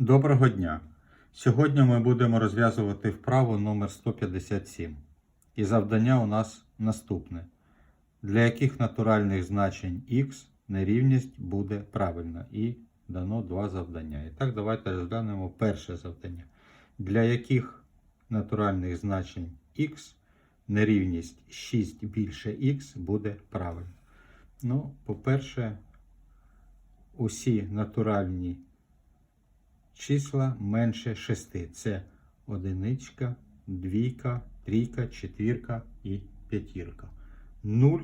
Доброго дня! Сьогодні ми будемо розв'язувати вправу номер 157. І завдання у нас наступне. Для яких натуральних значень х нерівність буде правильна? І дано два завдання. І так, давайте розглянемо перше завдання. Для яких натуральних значень х нерівність 6 більше х буде правильно? Ну, по-перше, усі натуральні числа менше 6. Це одиничка, двійка, трійка, четвірка і п'ятірка. 0,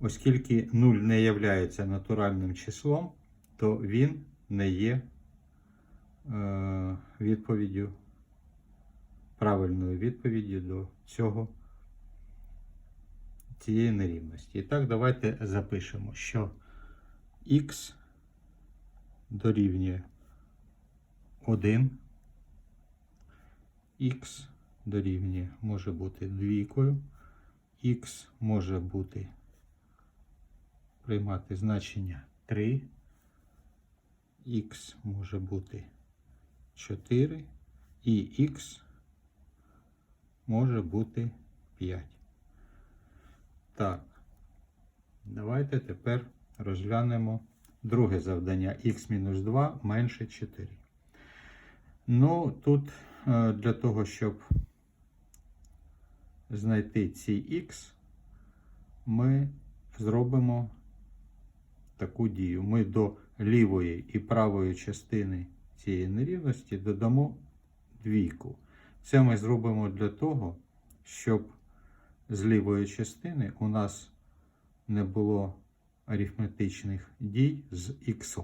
оскільки 0 не є натуральним числом, то він не є е, відповіддю, правильною відповіддю до цього цієї нерівності. І так, давайте запишемо, що х дорівнює 1. Х дорівнює може бути двійкою. Х може бути приймати значення 3. Х може бути 4. І х може бути 5. Так, давайте тепер розглянемо друге завдання. х-2 менше 4. Ну, тут е, для того, щоб знайти ці х, ми зробимо таку дію. Ми до лівої і правої частини цієї нерівності додамо двійку. Це ми зробимо для того, щоб з лівої частини у нас не було арифметичних дій з х.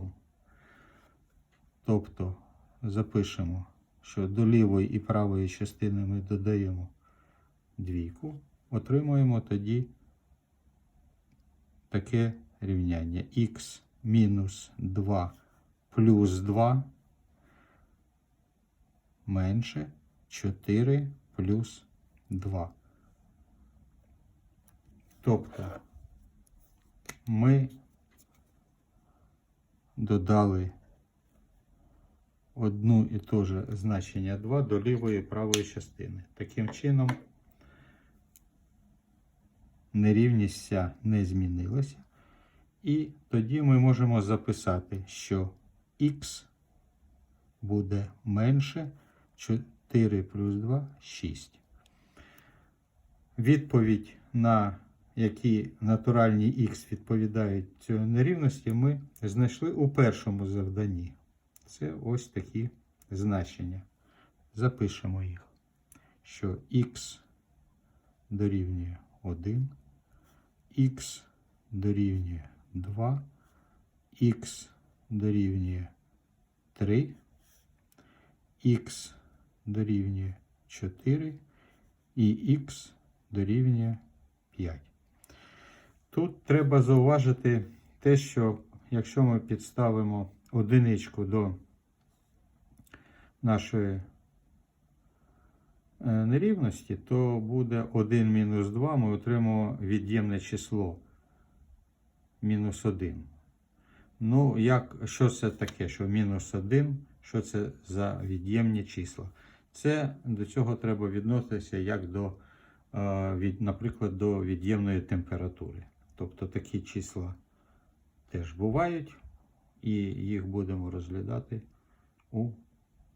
Тобто запишемо, що до лівої і правої частини ми додаємо двійку, отримуємо тоді таке рівняння х мінус 2 плюс 2 менше 4 плюс 2. Тобто ми додали одну і те ж значення 2 до лівої і правої частини. Таким чином, нерівність ця не змінилася. І тоді ми можемо записати, що х буде менше 4 плюс 2 6. Відповідь на які натуральні х відповідають цій нерівності, ми знайшли у першому завданні. Це ось такі значення. Запишемо їх, що х дорівнює 1, х дорівнює 2, х дорівнює 3, х дорівнює 4 і х дорівнює 5. Тут треба зауважити те, що якщо ми підставимо одиничку до нашої е, нерівності, то буде 1 мінус 2, ми отримаємо від'ємне число мінус 1. Ну, як, що це таке? Що мінус 1, що це за від'ємні числа? Це до цього треба відноситися як до, е, від, наприклад, до від'ємної температури. Тобто такі числа теж бувають і їх будемо розглядати у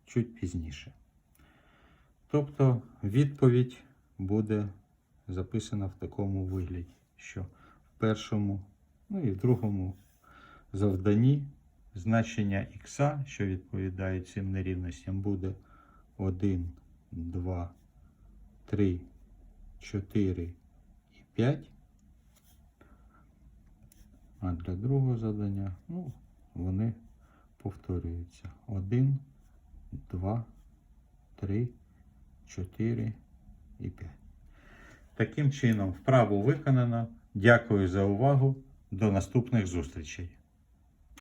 чуть пізніше. Тобто відповідь буде записана в такому вигляді, що в першому, ну і в другому завданні значення х, що відповідає цим нерівностям, буде 1, 2, 3, 4 і 5. А для другого завдання, ну, вони повторюються. 1, 2, 3, 4 і 5. Таким чином, вправу виконано. Дякую за увагу. До наступних зустрічей.